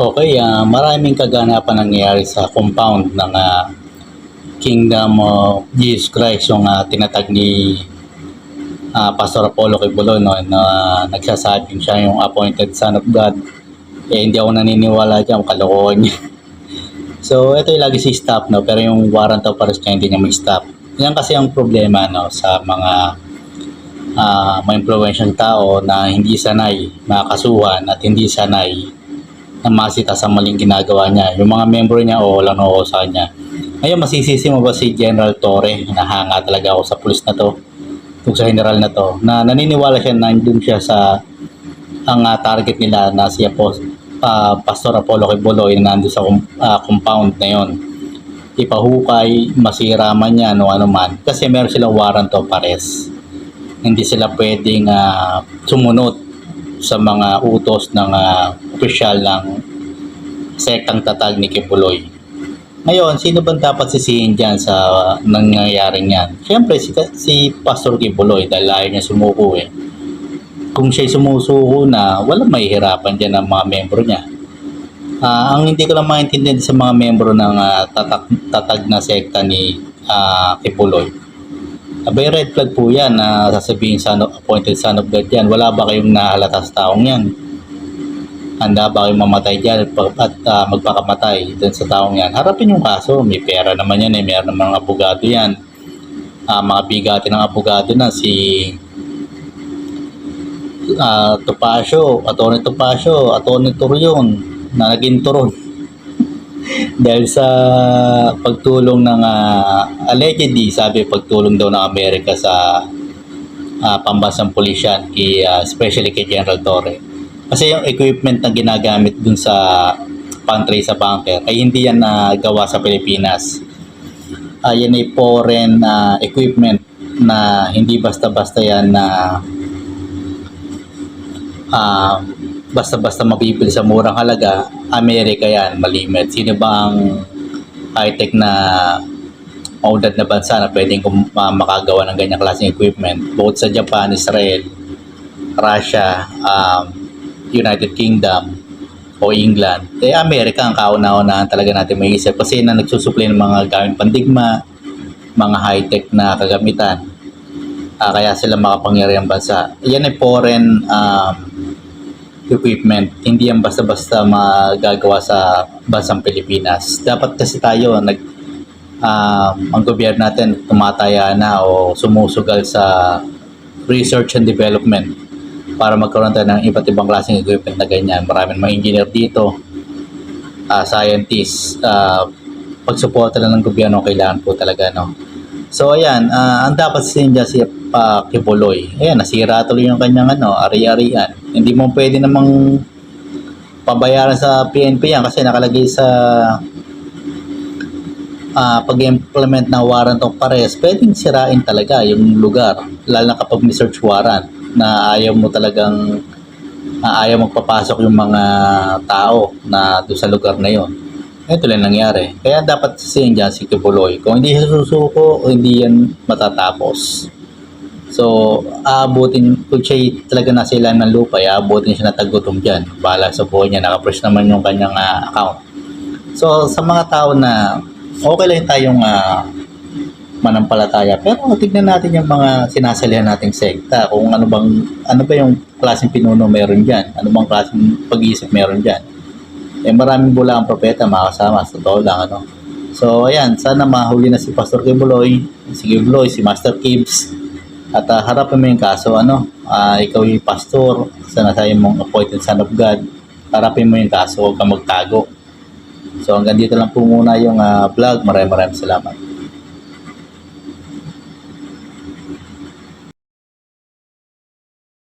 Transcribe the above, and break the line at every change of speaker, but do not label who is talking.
Okay, ah, maraming kaganapan nangyayari sa compound ng ah, Kingdom of Jesus Christ yung ah, tinatag ni ah, Pastor Apollo Kibuloy no, na nagsasabing siya yung appointed son of God. Eh, hindi ako naniniwala dyan, kalokohan niya. so, ito yung lagi si stop, no? pero yung warrant of arrest niya, hindi niya may stop. Yan kasi ang problema no, sa mga ah may influential tao na hindi sanay makasuhan at hindi sanay na masita sa maling ginagawa niya. Yung mga member niya o walang oo sa kanya. Ngayon, masisisi mo ba si General Torre? Nahanga talaga ako sa pulis na to. Itong sa general na to. Na naniniwala siya na nandun siya sa ang ah, target nila na si Apo, ah, Pastor Apollo Kibuloy na nandun sa ah, compound na yon. Ipahukay, masira man yan o ano man. Kasi meron silang warrant of arrest hindi sila pwedeng ah, sumunod sa mga utos ng ah, opisyal ng sektang tatag ni Kibuloy. Ngayon, sino ba dapat sisihin dyan sa nangyayaring yan? Siyempre, si, si Pastor Kibuloy dahil ayaw niya sumuko eh. Kung siya'y sumusuko na, walang mahihirapan dyan ang mga membro niya. Ah, ang hindi ko lang maintindihan sa mga membro ng ah, tatak, tatag na sekta ni ah, Kibuloy, Abay, red flag po yan na sasabihin son of, appointed son of God yan. Wala ba kayong nahalata sa taong yan? Handa ba kayong mamatay dyan at, ah, magpakamatay dun sa taong yan? Harapin yung kaso. May pera naman yan eh. Meron mga abogado yan. Ah, mga bigati ng abogado na si ah Topacio, Atty. Topacio, Atty. Turion na naging turon dahil sa pagtulong ng ah, allegedly sabi pagtulong daw ng Amerika sa uh, pambansang pulisyan kay, ah, especially kay General Torre. Kasi yung equipment na ginagamit dun sa pantry sa bunker ay hindi yan na gawa sa Pilipinas. Ah, yan ay foreign ah, equipment na hindi basta-basta yan na ah, basta-basta mabibili sa murang halaga, Amerika yan, malimit. Sino ba ang high-tech na maunlad na bansa na pwedeng makagawa ng ganyang klaseng equipment? Both sa Japan, Israel, Russia, um, United Kingdom, o England. Eh, Amerika ang kauna-unahan talaga natin may isip kasi na nagsusupply ng mga gamit pandigma, mga high-tech na kagamitan. Ah, kaya sila makapangyarihang bansa. Yan ay foreign um, equipment. Hindi yan basta-basta magagawa sa bansang Pilipinas. Dapat kasi tayo, nag, um, ang gobyerno natin tumataya na o sumusugal sa research and development para magkaroon tayo ng iba't ibang klaseng equipment na ganyan. Maraming mga engineer dito, ah, scientists, uh, pagsuporta lang ng gobyerno kailangan po talaga, no? So, ayan, ah, ang dapat sin dyan si uh. Ayan, nasira tuloy yung kanyang ano, ari-arian. Hindi mo pwede namang pabayaran sa PNP yan kasi nakalagay sa ah pag-implement ng warrant of arrest, pwedeng sirain talaga yung lugar. Lalo na kapag may search warrant na ayaw mo talagang ah, ayaw magpapasok yung mga tao na doon sa lugar na yon. Ito lang nangyari. Kaya dapat sisihin dyan si Kibuloy. Kung hindi siya susuko, hindi yan matatapos. So, aabutin, kung siya talaga nasa ilalim ng lupa, ay aabutin siya na tagutom dyan. Bahala sa buhay niya, nakapress naman yung kanyang ah, account. So, sa mga tao na okay lang tayong ah, manampalataya, pero tignan natin yung mga sinasalihan nating sekta, kung ano bang, ano ba yung klaseng pinuno meron dyan, ano bang klaseng pag-iisip meron dyan. Eh, maraming bula ang propeta, makasama, sa totoo lang, ano. So, ayan, sana mahuli na si Pastor Kibuloy, si Kibuloy, si Master Gibbs, at ah, harapin mo yung kaso, ano, ah, ikaw yung pastor, sana tayo mong appointed son of God, harapin mo yung kaso, huwag kang magtago. So hanggang dito lang po muna yung ah, vlog. Maraming maraming salamat.